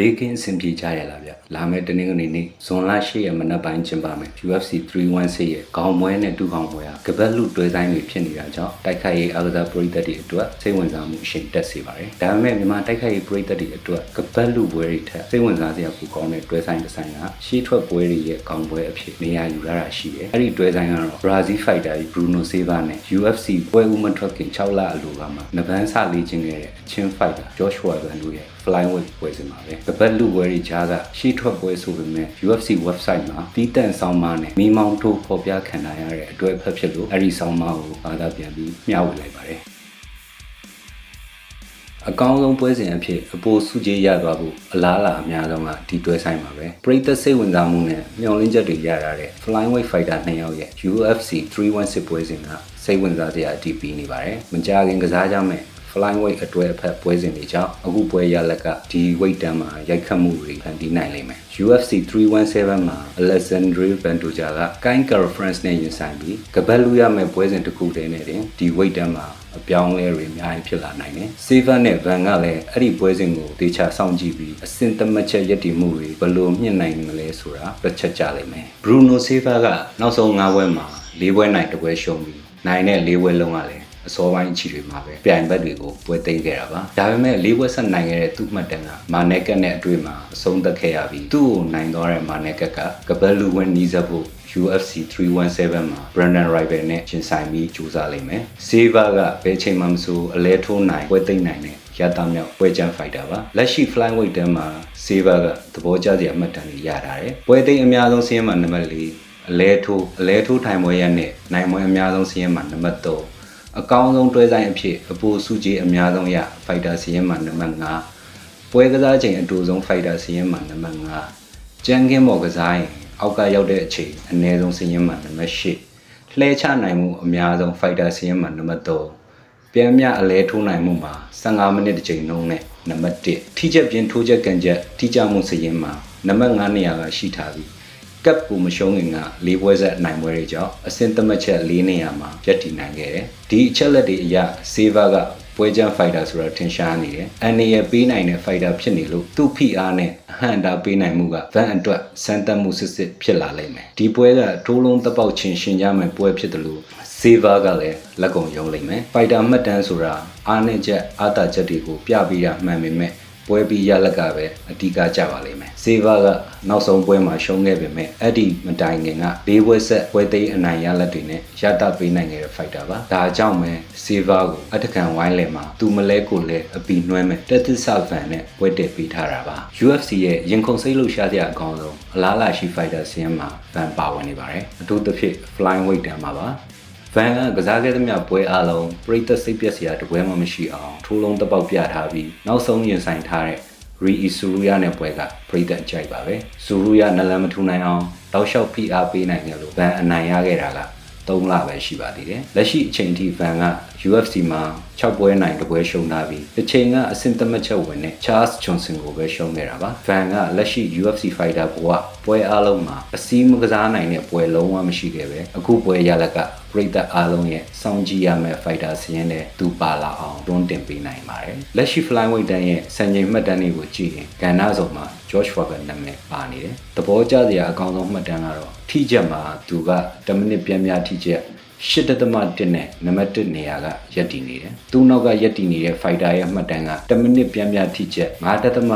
ဘေးကင်းအဆင်ပြေကြရလားဗျလာမယ့်တနင်္ဂနွေနေ့ဇွန်လ10ရက်မနက်ပိုင်းကျင်းပမယ် UFC 316ရဲ့ခေါင်းမွဲနဲ့တူခေါင်းမွဲဟာကပတ်လူတွဲဆိုင်တွေဖြစ်နေတာကြောင့်တိုက်ခိုက်ရေးအကစားပရိသတ်တွေအတွက်စိတ်ဝင်စားမှုအရှိန်တက်စေပါတယ်ဒါပေမဲ့မြန်မာတိုက်ခိုက်ရေးပရိသတ်တွေအတွက်ကပတ်လူပွဲတွေထက်စိတ်ဝင်စားစရာပိုကောင်းတဲ့တွဲဆိုင်တစ်ဆိုင်ကရှေးထွက်ပွဲတွေရဲ့ခေါင်းပွဲအဖြစ်နေရာယူရတာရှိတယ်အဲ့ဒီတွဲဆိုင်ကတော့ Brazil fighter ကြီး Bruno Silva နဲ့ UFC ပွဲဦးမထွက်ခင်6လအလိုကမှနဗန်းစလေးချင်းခဲ့တဲ့အချင်း fighter Joshua Van တို့ရဲ့ flyweight ပွဲစဉ်မှာပဲကပတ်လူပွဲတွေကြားကရှေ့ထွက်ပွဲဆိုပေမဲ့ UFC website မှာတီးတန့်ဆောင်းပါးနဲ့မိမောင်းထိုးဖော်ပြခံထားရတဲ့အတွက်ဖက်ဖြစ်လို့အဲ့ဒီဆောင်းပါးကိုဘာသာပြန်ပြီးမျှဝေလိုက်ပါတယ်အကောင်းဆုံးပွဲစဉ်အဖြစ်အပိုစုကြီးရသွားဖို့အလားအလာအများဆုံးကဒီတွဲဆိုင်ပါပဲပရိသတ်စိတ်ဝင်စားမှုနဲ့မျှော်လင့်ချက်တွေရတာတဲ့ flyweight fighter နှစ်ယောက်ရဲ့ UFC 316ပွဲစဉ်ကစိတ်ဝင်စားစရာအတီးပြီးနေပါတယ်မကြခင်ကစားကြမ ယ် flyweight အတွဲအဖက်ပွဲစဉ်တွေကြောင့်အခုပွဲရလက်ကဒီ weight တန်းမှာရိုက်ခတ်မှုတွေဖန်တီးနိုင်လိမ့်မယ် UFC 317မှာ Alexandre Pantoja က Kind Conference နဲ့ရင်ဆိုင်ပြီးကပတ်လူရမဲ့ပွဲစဉ်တစ်ခုတည်းနဲ့တင်ဒီ weight တန်းမှာအပြောင်းလဲတွေအများကြီးဖြစ်လာနိုင်တယ်။ Saver နဲ့ Van ကလည်းအဲ့ဒီပွဲစဉ်ကိုတေချာစောင့်ကြည့်ပြီးအစင်တမတ်ချက်ရည်တည်မှုတွေဘယ်လိုမြင့်နိုင်မလဲဆိုတာတစ်ချက်ကြလိမ့်မယ်။ Bruno Silva ကနောက်ဆုံး၅ပွဲမှာ၄ပွဲနိုင်တစ်ပွဲရှုံးပြီးနိုင်တဲ့၄ပွဲလုံးကလည်း အစောပိုင်းချီတွေမှာပဲပြိုင်ဘက်တွေကိုပွဲသိမ်းခဲ့တာပါဒါပေမဲ့လေးပွဲဆက်နိုင်ခဲ့တဲ့သူ့မှတ်တမ်းကမာနက်ကက်နဲ့အတွေ့မှာအဆုံးသက်ခဲ့ရပြီးသူ့ကိုနိုင်သွားတဲ့မာနက်ကက်ကကပတ်လူဝင်နီးစပ်ဖို့ UFC 317မှာ Brandon Rival နဲ့ရှင်ဆိုင်ပြီးကြိုးစားလိမ့်မယ်။ Saver ကဘယ်ချိန်မှမဆိုအလဲထိုးနိုင်ပွဲသိမ်းနိုင်တဲ့ရတာမြောက်ပွဲချမ်းဖိုက်တာပါလက်ရှိ flyweight တန်းမှာ Saver ကသဘောကျစရာအမှတ်တမ်းတွေရတာတယ်။ပွဲသိမ်းအများဆုံးစီးရင်မှာနံပါတ်4အလဲထိုးအလဲထိုးထိုင်ပွဲရနဲ့နိုင်ပွဲအများဆုံးစီးရင်မှာနံပါတ်3 အကောင်းဆုံးတွဲဆိုင်အဖြစ်အပိုစုကြီးအများဆုံးရဖိုက်တာစီးရင်မှာနံပါတ်5ပွဲကစားချိန်အတူဆုံးဖိုက်တာစီးရင်မှာနံပါတ်5ကြမ်းကင်းမော်ကစားရင်အောက်ကရောက်တဲ့အချိန်အနည်းဆုံးစီးရင်မှာနံပါတ်8လှဲချနိုင်မှုအများဆုံးဖိုက်တာစီးရင်မှာနံပါတ်3ပြန်မြအလဲထိုးနိုင်မှုမှာ15မိနစ်တစ်ချိန်လုံးနဲ့နံပါတ်1ထိချက်ပြင်းထိုးချက်ကန်ချက်ထိကြမှုစရင်မှာနံပါတ်9နေရာကရှိထားပြီး ကပ်ကိုမရှုံးခင်က၄ပွဲဆက်နိုင်ပွဲတွေကြောင့်အဆင့်သတ်မှတ်ချက်၄နေရာမှာပြတ်တည်နိုင်ခဲ့တယ်။ဒီအချက်လက်တွေအရဆေးဗာကပွဲချမ်းဖိုက်တာဆိုတော့ထင်ရှားနေတယ်။အန်နီရပေးနိုင်တဲ့ဖိုက်တာဖြစ်နေလို့သူ့ဖိအားနဲ့အဟန့်တာပေးနိုင်မှုကဗန်အတွက်စမ်းသပ်မှုစစ်စစ်ဖြစ်လာလိမ့်မယ်။ဒီပွဲကထိုးလုံးတပေါက်ချင်းရှင်ကြမယ်ပွဲဖြစ်တယ်လို့ဆေးဗာကလည်းလက်ကုံယုံလိမ့်မယ်။ဖိုက်တာမှတ်တမ်းဆိုတာအားနဲ့ချက်အားတာချက်တွေကိုပြပေးရမှန်ပေမဲ့ ပွဲပြီးရလက်ကပဲအဓိကကြပါလိမ့်မယ်။ဆေးဗာကနောက်ဆုံးပွဲမှာရှုံးခဲ့ပေမဲ့အဲ့ဒီမတိုင်ခင်က၄ပွဲဆက်ပွဲသိမ်းအနိုင်ရလက်တွေနဲ့ရတပေးနိုင်ခဲ့တဲ့ဖိုက်တာပါ။ဒါကြောင့်ပဲဆေးဗာကိုအတကန်ဝိုင်းလယ်မှာသူမလဲကိုလဲအပီနှွှဲမဲ့တက်သစ်ဆဗန်နဲ့ပွဲတက်ပေးထားတာပါ။ UFC ရဲ့ရင်ခုန်စိတ်လှုပ်ရှားစရာအကောင်းဆုံးအလားလာရှိဖိုက်တာစီးရင်မှာဗန်ပါဝင်နေပါတယ်။အထူးသဖြင့် flying weight တန်းမှာပါ။ ဗန်ကကစားခဲ့သမျှပွဲအလုံးပရိသတ်စိတ်ပျက်စရာတပွဲမှမရှိအောင်ထိုးလုံးတပေါက်ပြထားပြီးနောက်ဆုံးရင်ဆိုင်ထားတဲ့ရီအီဆူရူယာနဲ့ပွဲကပရိသတ်ကြိုက်ပါပဲဆူရူယာနလန်မထူနိုင်အောင်တောက်လျှောက်ဖိအားပေးနိုင်တယ်လို့ဗန်အနိုင်ရခဲ့တာက3လပဲရှိပါသေးတယ်လက်ရှိအချိန်ထိဗန်က UFC မှာ 6ပွဲနိုင်တပွဲရှုံးထားပြီးတစ်ချိန်ကအဆင့်သတ်မှတ်ချက်ဝင်တဲ့ Charles Johnson ကိုပဲရှုံးခဲ့တာပါဗန်ကလက်ရှိ UFC fighter ဘဝပွဲအားလုံးမှာအစည်းမကစားနိုင်တဲ့ပွဲလုံးဝမရှိခဲ့ပဲအခုပွဲရလက်ကပရိသတ်အားလုံးရဲ့စောင့်ကြည့်ရမယ့် fighter စီးရင်လည်းသူပါလာအောင်တွန်းတင်ပေးနိုင်ပါတယ်လက်ရှိ flyweight တန်းရဲ့စံချိန်မှတ်တမ်းတွေကိုကြည့်ရင်ကဏ္ဍစုံမှာ George Foreman နာမည်ပါနေတယ်သဘောကျစရာအကောင်းဆုံးမှတ်တမ်းကတော့ထိချက်မှာသူက10မိနစ်ပြန်များထိချက် 8.1နဲ့နံပါတ်1နေရာကရက်တည်နေတယ်။သူ့နောက်ကရက်တည်နေတဲ့ fighter ရဲ့မှတ်တမ်းက10မိနစ်ပြန်များထိချက်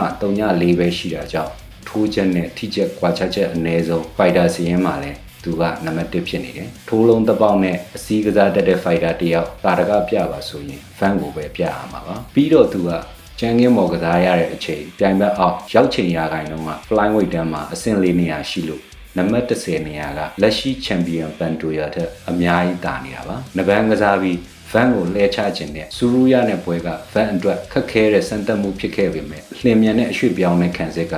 9.34ပဲရှိတာကြောင့်ထိုးချက်နဲ့ထိချက်ကွာခြားချက်အနည်းဆုံး fighter စီရင်မှာလဲသူကနံပါတ်1ဖြစ်နေတယ်။ထိုးလုံးတစ်ပေါက်နဲ့အစည်းကစားတတ်တဲ့ fighter တယောက်တာတကပြပါဆိုရင် fan ကိုပဲပြရမှာပါ။ပြီးတော့သူကကျန်ကင်းမော်ကစားရတဲ့အချိန်ပြိုင်ဘက်အောက်ရောက်ချိန်ရာခိုင်နှုန်းက flyweight တန်းမှာအဆင့်လေးနေရာရှိလို့ နံပါတ်30နေရာကလက်ရှိချန်ပီယံပန်တိုယာထက်အများကြီးတာနေတာပါ။နဗန်းကစားပြီးဗန်ကိုလဲချခြင်းနဲ့စူရူရနဲ့ပွဲကဗန်အတွက်ခက်ခဲတဲ့စံတက်မှုဖြစ်ခဲ့ပေမဲ့လျင်မြန်တဲ့အရွှေ့ပြောင်းတဲ့ခံစစ်က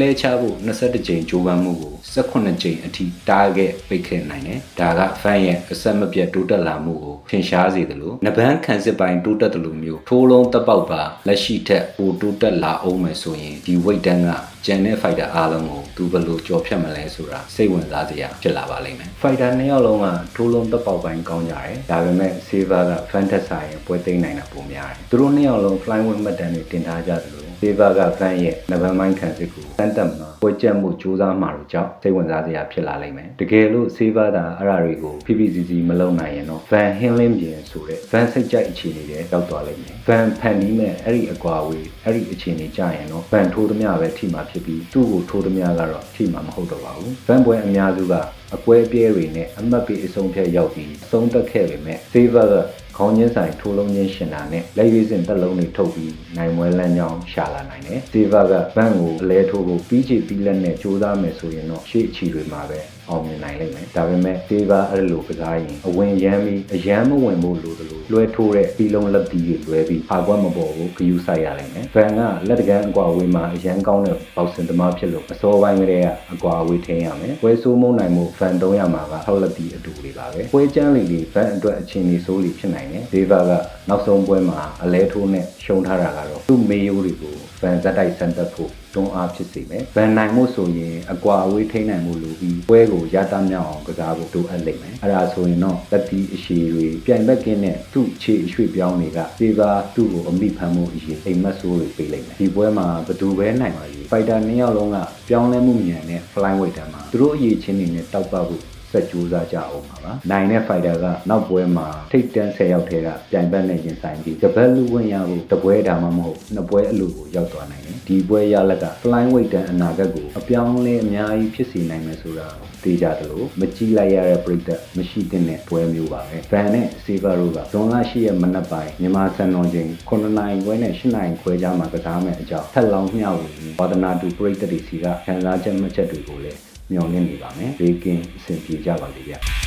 လှဲချဖို့22ကြိမ်ကြိုးပမ်းမှုကို18ကြိမ်အထိတားခဲ့ပိတ်ခဲ့နိုင်တယ်။ဒါကဖန်ရဲ့အဆက်မပြတ်တိုးတက်လာမှုကိုထင်ရှားစေတယ်လို့နဗန်းခံစစ်ပိုင်းတိုးတက်တယ်လို့မျိုးထိုးလုံးတပ်ပေါက်ပါလက်ရှိထက်ပိုတိုးတက်လာအောင်မယ်ဆိုရင်ဒီဝိတ်တန်းကကျန်တဲ့ fighter အားလုံးကိုသူဘယ်လိုကြော်ဖြတ်မလဲဆိုတာစိတ်ဝင်စားစရာဖြစ်လာပါလိမ့်မယ်။ fighter နှစ်ယောက်လုံးကထိုးလုံးတပ်ပေါက်ပိုင်းကောင်းကြတယ်။ဒါပေမဲ့ Saver က Fantasy ရဲ့ပွဲသိမ်းနိုင်တာပုံများတယ်။သူတို့နှစ်ယောက်လုံး flying wing မှတ်တမ်းတွေတင်ထားကြတယ် လို့ Saver က fan ရဲ့နဗန်မိုင်းခံစစ်ကိုတန်တက်မှာပွဲချက်မှုစူးစမ်းမှာတို့ကြောင့်စိတ်ဝင်စားစရာဖြစ်လာလိမ့်မယ်တကယ်လို့ Saver တာအဲ့ဒါတွေကို PPCC မလုပ်နိုင်ရင်တော့ fan handling ပြင်ဆိုတဲ့ fan စိတ်ကြိုက်အခြေအနေတွေရောက်သွားလိမ့်မယ် fan ဖန်ပြီးမဲ့အဲ့ဒီအကွာဝေးအဲ့ဒီအခြေအနေကြရင်တော့ fan ထိုးသမျှပဲထိမှာဖြစ်ပြီးသူ့ကိုထိုးသမျှကတော့ထိမှာမဟုတ်တော့ပါဘူး fan ပွဲအများစုကအကွဲအပြဲတွေနဲ့အမှတ်ပေးအဆုံးဖြတ်ရောက်ပြီးအဆုံးသက်ခဲ့ပေမဲ့ Saver က ခေါင်းချင်းဆိုင်ထိုးလုံးချင်းရှင်တာနဲ့လက်ရွေးစင်တက်လုံးတွေထုတ်ပြီးနိုင်မွဲလမ်းကြောင်းရှာလာနိုင်တယ်။ Saver ကဘန့်ကိုအလဲထိုးဖို့ပြီးချီပြီးလက်နဲ့ကြိုးစားမယ်ဆိုရင်တော့ရှေ့အချီတွေမှာပဲ အောင်မြင်နိုင်လိမ့်မယ်။ဒါပေမဲ့ Saver အဲ့လိုကစားရင်အဝင်ရမ်းပြီးအရမ်းမဝင်ဖို့လိုသလိုလွှဲထိုးတဲ့ပြီးလုံးလက်တီးတွေလွဲပြီးအာကွက်မပေါ်ဘူးဂယူးဆိုင်ရလိမ့်မယ်။ဘန်ကလက်တကန်းအကွာအဝေးမှာအရန်ကောင်းတဲ့ပေါက်စင်သမားဖြစ်လို့အစောပိုင်းကတည်းကအကွာအဝေးထင်းရမယ်။ပွဲဆိုးမုံနိုင်မှုဖန်300မှာကထောက်လက်တီးအတူတွေပါပဲ။ပွဲချမ်းလေးတွေဘန်အတွက်အချိန်ကြီးဆိုးလီဖြစ်နိုင်တယ်။ Saver ကနောက်ဆုံးပွဲမှာအလဲထိုးနဲ့ရှုံးထားတာကတော့သူ့မေယိုးတွေကို ဖန်ဇက်တိုက်ဆန်တက်ဖို့တွန်းအားဖြစ်စေမယ်။ဗန်နိုင်မှုဆိုရင်အကွာအဝေးထိန်းနိုင်မှုလိုပြီးပွဲကိုရတမြောက်အောင်ကစားဖို့လိုအပ်လိမ့်မယ်။အဲ့ဒါဆိုရင်တော့လက်တီအရှိတွေပြိုင်ဘက်ကင်းနဲ့သူ့ခြေအရွှေ့ပြောင်းတွေကစေပါသူ့ကိုအမိဖမ်းမှုအရေးအိမ်မက်ဆိုးတွေပေးလိမ့်မယ်။ဒီပွဲမှာဘသူပဲနိုင်ပါရေးဖိုက်တာနှစ်ယောက်လုံးကပြောင်းလဲမှုမြန်တဲ့ flyweight တန်းမှာသူတို့အရေးချင်းတွေနဲ့တောက်ပဖို့ ဆက်ကြိုးစားကြအောင်ပါပါ။နိုင်တဲ့ fighter ကနောက်ပွဲမှာထိတ်တန်း10ယောက်ထဲကပြိုင်ဘက်နဲ့ရင်ဆိုင်ပြီးတပတ်လူဝင်ရဖို့တပွဲဒါမှမဟုတ်နှစ်ပွဲအလိုကိုရောက်သွားနိုင်တယ်။ဒီပွဲရလက်က flyweight တန်းအနာဂတ်ကိုအပြောင်းလဲအများကြီးဖြစ်စေနိုင်မယ်ဆိုတာသိကြတယ်လို့မကြည့်လိုက်ရတဲ့ပြိသက်မရှိတဲ့ပွဲမျိုးပါပဲ။ဗန်နဲ့ Saver တို့ကဇွန်လ10ရက်မနက်ပိုင်းမြန်မာစံတော်ချိန်9နာရီခွဲနဲ့10နာရီခွဲကြားမှာကစားမယ်အကြောင်းထက်လောင်းမျှဝေပြီးဝါဒနာတူပြိသက်တွေစီကခံစားချက်မှတ်ချက်တွေကိုလည်း မျှော်လင့်နေပါမယ်။ဘေးကင်းအဆင်ပြေကြပါလိမ့်ဗျ။